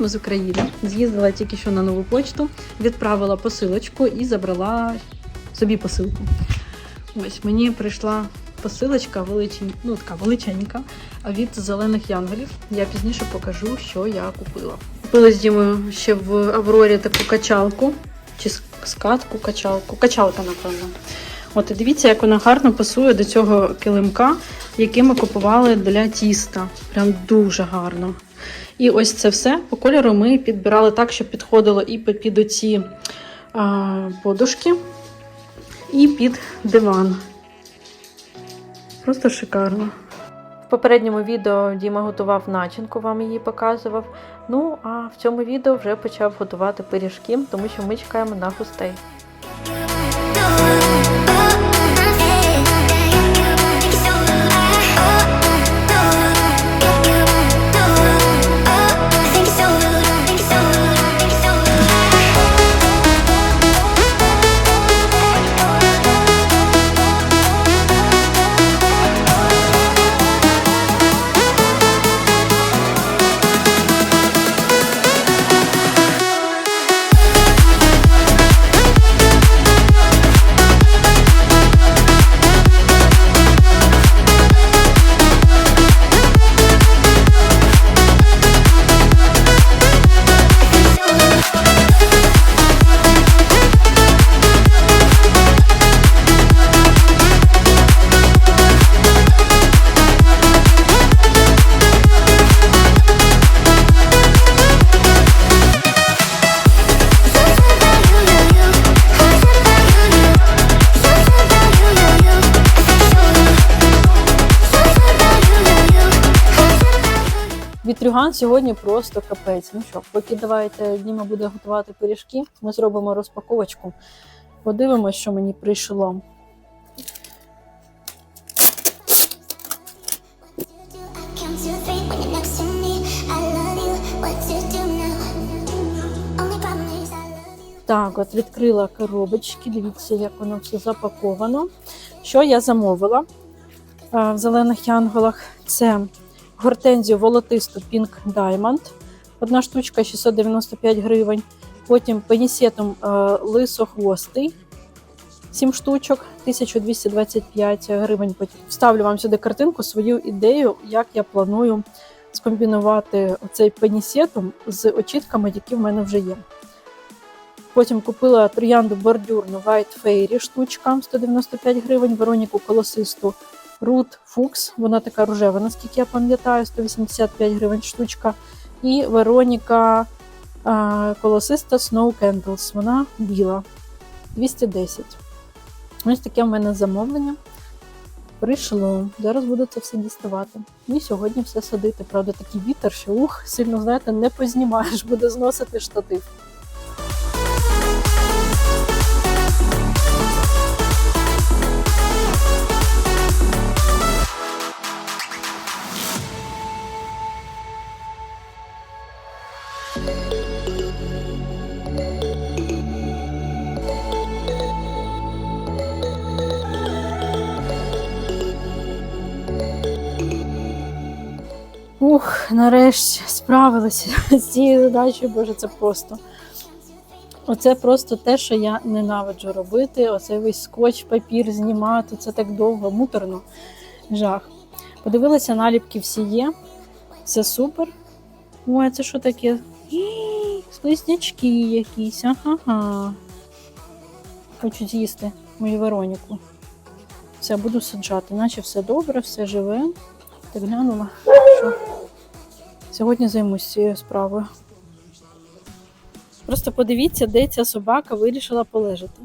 з України. З'їздила тільки що на нову почту, відправила посилочку і забрала собі посилку. Ось мені прийшла посилочка величень, ну така величенька від зелених янголів. Я пізніше покажу, що я купила. Купила з Дімою ще в Аврорі таку качалку чи скатку, качалку. Качалка, напевно. От дивіться, як вона гарно пасує до цього килимка, який ми купували для тіста. Прям дуже гарно. І ось це все по кольору ми підбирали так, щоб підходило і під оці а, подушки, і під диван. Просто шикарно. В попередньому відео Діма готував начинку, вам її показував. Ну а в цьому відео вже почав готувати пиріжки, тому що ми чекаємо на гостей. Вітрюган сьогодні просто капець. Ну що, поки давайте Діма буде готувати пиріжки, ми зробимо розпаковочку. Подивимось, що мені прийшло. Так, от відкрила коробочки. Дивіться, як воно все запаковано. Що я замовила е, в зелених янголах? Це гортензію волотисту Pink Diamond. Одна штучка 695 гривень. Потім пенісетом е, лисохвостий. 7 штучок, 1225 гривень. Вставлю вам сюди картинку, свою ідею, як я планую скомбінувати цей пенісетом з очітками, які в мене вже є. Потім купила троянду бордюрну White Fairy штучка 195 гривень, Вероніку колосисту Root Fuchs, вона така рожева, наскільки я пам'ятаю, 185 гривень штучка. І Вероніка а, колосиста Snow Candles, вона біла 210. Ось таке в мене замовлення. Прийшло. Зараз буду це все діставати. І сьогодні все садити. Правда, такий вітер, що ух, сильно, знаєте, не познімаєш, буде зносити штатив. Ух, нарешті справилися з цією задачею, боже, це просто. Оце просто те, що я ненавиджу робити. Оцей весь скотч, папір знімати, це так довго, муторно. Жах. Подивилася, наліпки всі є. Це супер. Ой, це що таке? Слизнячки якісь. Ага. Хочуть з'їсти мою Вероніку. Все, буду саджати, наче все добре, все живе. Так глянула, що сьогодні займусь цією справою. Просто подивіться, де ця собака вирішила полежати.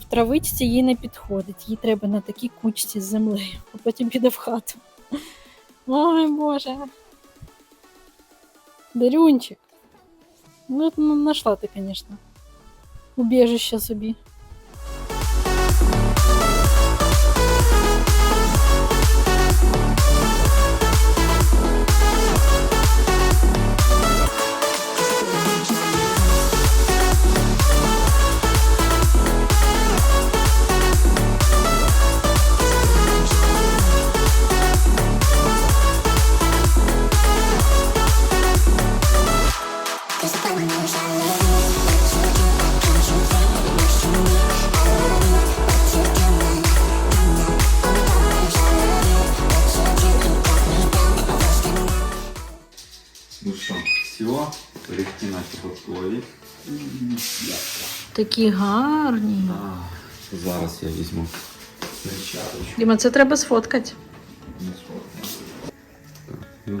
В травичці їй не підходить, їй треба на такій кучці з землею, а потім піде в хату. Ой Боже. Дарюнчик. Ну, ну нашла ти, звісно. Убіжище собі. Наче готові. Такі гарні. Зараз я візьму перчаточку. Діма, це треба сфоткати. Ну,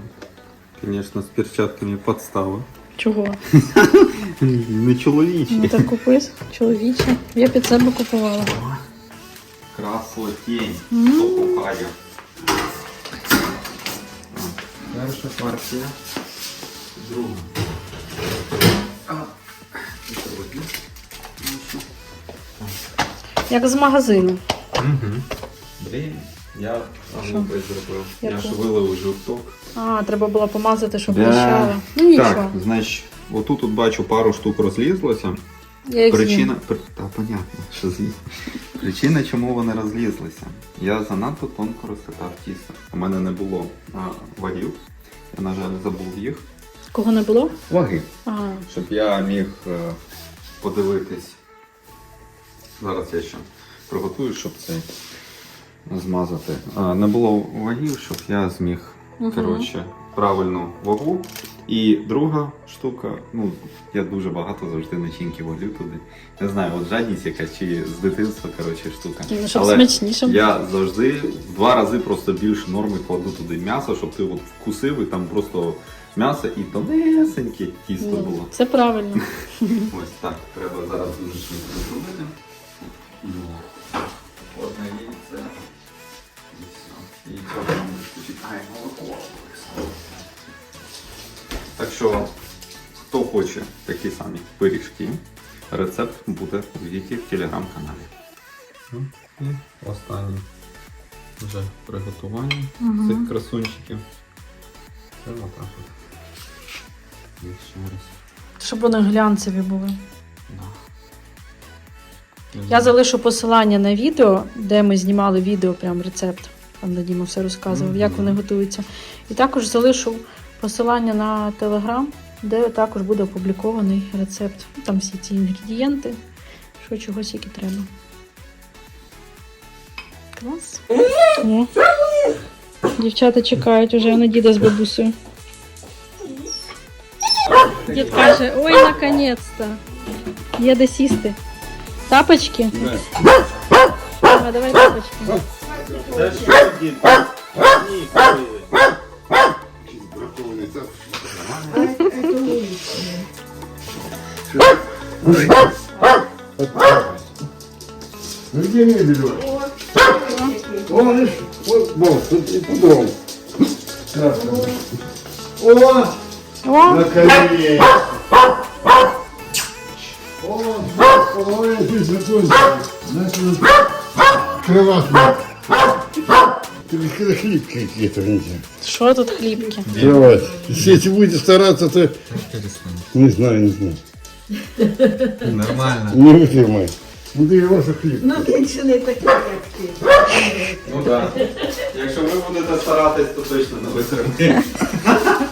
Звісно, з перчатками підстава. Чого? Не Ну так купиш, чоловіче. Я під себе купувала. Красотень. Хто. Перша партія. Сьогодні. Як з магазину. Угу. Блін, я зробив. Я ж вилив жовток. А, треба було помазати, щоб Да. блищало. Ну нічого. Так, значить, отут тут бачу пару штук розлізлося. Я їх Причина. При... Та понятно, що з'їсть. Причина, чому вони розлізлися. Я занадто тонко розсипав тісто. У мене не було а, вагів. Я, на жаль, забув їх. Кого не було? Ваги. А, Щоб я міг е, подивитись. Зараз я ще приготую, щоб це змазати. А, не було вагів, щоб я зміг Мгм. коротше, правильну вагу. І друга штука, ну, я дуже багато завжди начинки валю туди. Не знаю, от жадність якась чи з дитинства, коротше, штука. ну, щоб Але смачніше. я завжди в два рази просто більше норми кладу туди м'ясо, щоб ти от вкусив і там просто м'ясо і тонесеньке тісто було. Це правильно. Ось так, треба зараз дуже швидко зробити. Ну, Одне яйце. І все. І цього нам молоко. Так що, хто хоче такі самі пиріжки, рецепт буде у Віті в телеграм-каналі. Ну, І останнє вже приготування Мгм. цих красунчиків. Це отак ще раз. Щоб вони глянцеві були. Да. Я залишу посилання на відео, де ми знімали відео, прям рецепт. Там де Діма все розказував, як вони готуються. І також залишу посилання на телеграм, де також буде опублікований рецепт. Там всі ці інгредієнти, що чогось які треба. Клас. Дівчата чекають уже на діда з бабусею. Дід каже, ой, наконець-то. Є де сісти. Тапочки? А, давай тапочки. Це що, дід? Ні, купили. Ну где мебель? О, видишь, вот, вот, тут и по-другому. О, О, на колени. О, ой, ты закончил. Знаешь, вот кроватка. Ты какие-то хлипкие какие-то, нельзя. що тут хлібки? Кровать. Если эти будете стараться, то... Не знаю, не знаю. Нормально. Не вытримай. Ну ты его же хлип. Ну, більше не такі, як ти. Ну так. Якщо ви будете старатись, то точно не витримаєте.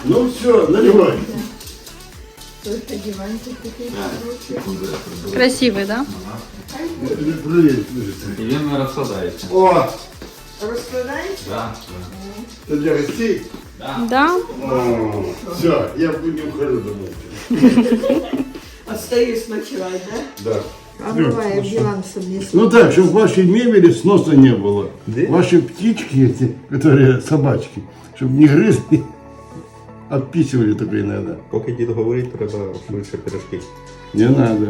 Ну все, наливай. Только диванчик такий. Красивий, да? Проверь, слушайте. І він не розсадається. О, Розкладаєш? Да, это для гостей? Да. О, все, я не ухожу домой. Остаєш ночувати, да? Да. А буває, диван собі. Ну так, чтобы вашей мебели сноса не было. Ваши птички эти, которые собачки, чтобы не грызли, Отписывали только иногда. Поки дід говорить, треба швидше пирожки. Не надо.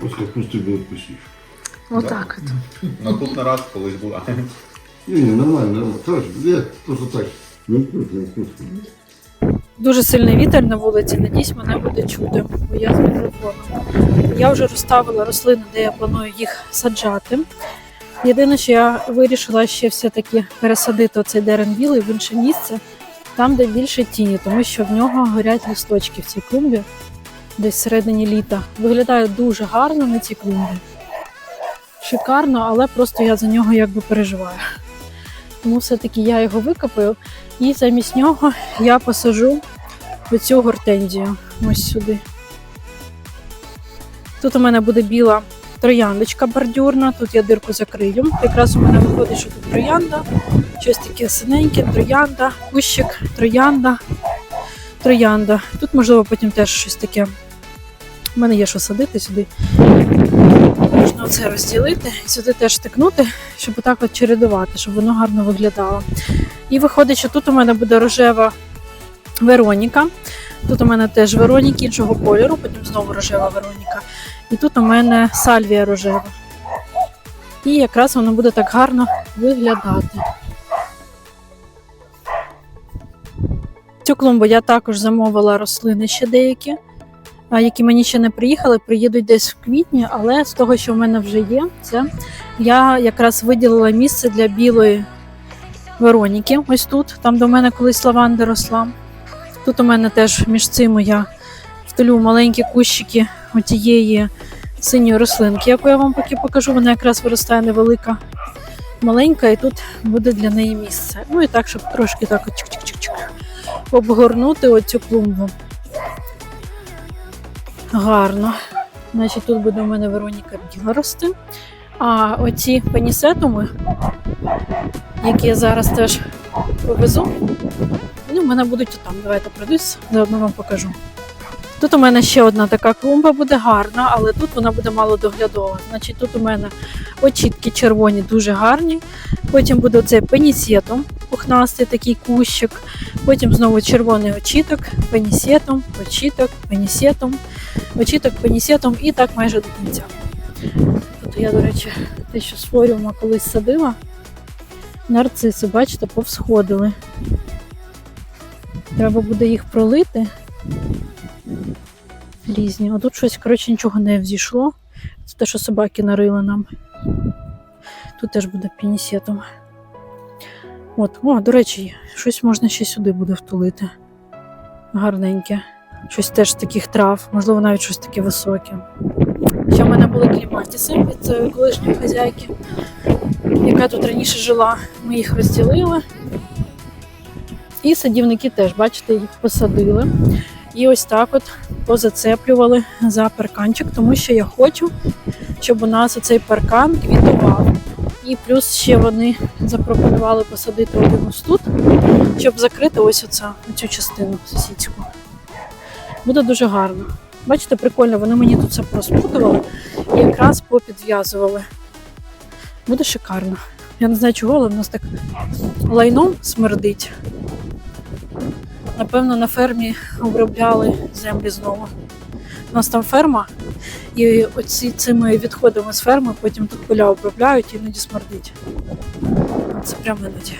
Пускай поступил, отпустишь. Отак от. Ну тут не раз колись була. Не, не, нормально, нормально. Хорошо, я просто так. Ну, вкусно, вкусно. Дуже сильний вітер на вулиці, надіюсь, мене буде чути, бо я з мікрофоном. Я вже розставила рослини, де я планую їх саджати. Єдине, що я вирішила ще все-таки пересадити оцей дерен білий в інше місце, там, де більше тіні, тому що в нього горять листочки в цій клумбі, десь всередині літа. Виглядає дуже гарно на цій клумбі. Шикарно, але просто я за нього якби переживаю. Тому все-таки я його викопаю і замість нього я посажу оцю гортензію ось сюди. Тут у мене буде біла трояндочка бордюрна, тут я дирку закрию. Якраз у мене виходить, що тут троянда, щось таке синеньке, троянда, кущик, троянда. троянда. Тут, можливо, потім теж щось таке. У мене є що садити сюди. Можна оце розділити, сюди теж стикнути, щоб отак от чередувати, щоб воно гарно виглядало. І виходить, що тут у мене буде рожева Вероніка. Тут у мене теж Вероніки іншого кольору, потім знову рожева Вероніка. І тут у мене сальвія рожева. І якраз воно буде так гарно виглядати. Цю клумбу я також замовила рослини ще деякі, які мені ще не приїхали, приїдуть десь в квітні, але з того, що в мене вже є, це я якраз виділила місце для білої Вероніки. Ось тут, там до мене колись лаванда росла. Тут у мене теж між цими я втулю маленькі кущики отієї синьої рослинки, яку я вам поки покажу. Вона якраз виростає невелика, маленька, і тут буде для неї місце. Ну і так, щоб трошки так чик-чик-чик-чик обгорнути оцю клумбу. Гарно. Значить, тут буде у мене Вероніка біла рости. А оці пенісетуми, які я зараз теж повезу, вони в мене будуть там. Давайте пройдусь, заодно вам покажу. Тут у мене ще одна така клумба буде гарна, але тут вона буде мало доглядова. Значить, тут у мене очітки червоні дуже гарні. Потім буде оцей пенісетом, пухнастий такий кущик. Потім знову червоний очіток, пенісетом, очіток, пенісетом, очіток, пенісетом і так майже до кінця. Тут я, до речі, те, що з форіума колись садила. Нарциси, бачите, повсходили. Треба буде їх пролити. Різні. Тут щось, коротше, нічого не взійшло. Це те, що собаки нарили нам. Тут теж буде пінісетом. От, о, до речі, щось можна ще сюди буде втулити. Гарненьке. Щось теж з таких трав, можливо, навіть щось таке високе. Ще в мене були кліматіси від е, колишньої хазяйки, яка тут раніше жила. Ми їх розділили. І садівники теж, бачите, їх посадили. І ось так от позацеплювали за парканчик, тому що я хочу, щоб у нас оцей паркан квітував. І плюс ще вони запропонували посадити один ось тут, щоб закрити ось оця, оцю частину сусідську. Буде дуже гарно. Бачите, прикольно, вони мені тут все порозпутували і якраз попідв'язували. Буде шикарно. Я не знаю чого, але в нас так лайном смердить. Напевно, на фермі обробляли землі знову. У нас там ферма, і оці цими відходами з ферми потім тут поля обробляють і іноді смердить. Це прямо іноді.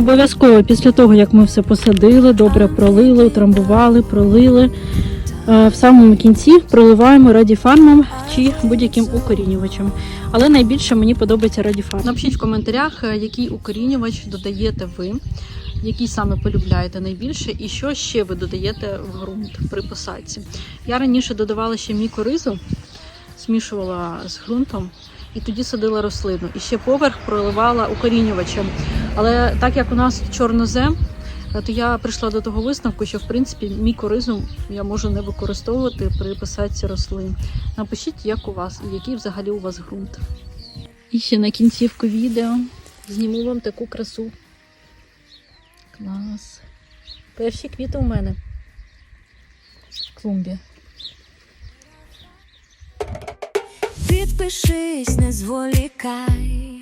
Обов'язково після того, як ми все посадили, добре пролили, утрамбували, пролили. е, В самому кінці проливаємо радіфармом чи будь-яким укорінювачем. Але найбільше мені подобається радіфарм. Напишіть в коментарях, е, який укорінювач додаєте ви, який саме полюбляєте найбільше, і що ще ви додаєте в ґрунт при посадці. Я раніше додавала ще мікоризу, змішувала з ґрунтом і тоді садила рослину. І ще поверх проливала укорінювачем. Але так як у нас чорнозем, е, то я прийшла до того висновку, що в принципі мікоризу я можу не використовувати при посадці рослин. Напишіть, як у вас який взагалі у вас ґрунт. І ще на кінцівку відео зніму вам таку красу. Клас. Перші квіти у мене в клумбі. Підпишись, не зволікай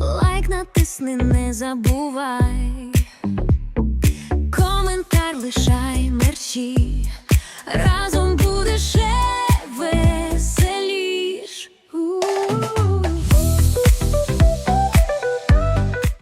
лайк натисни, не забувай, коментар лишай мерчі, разом будеш.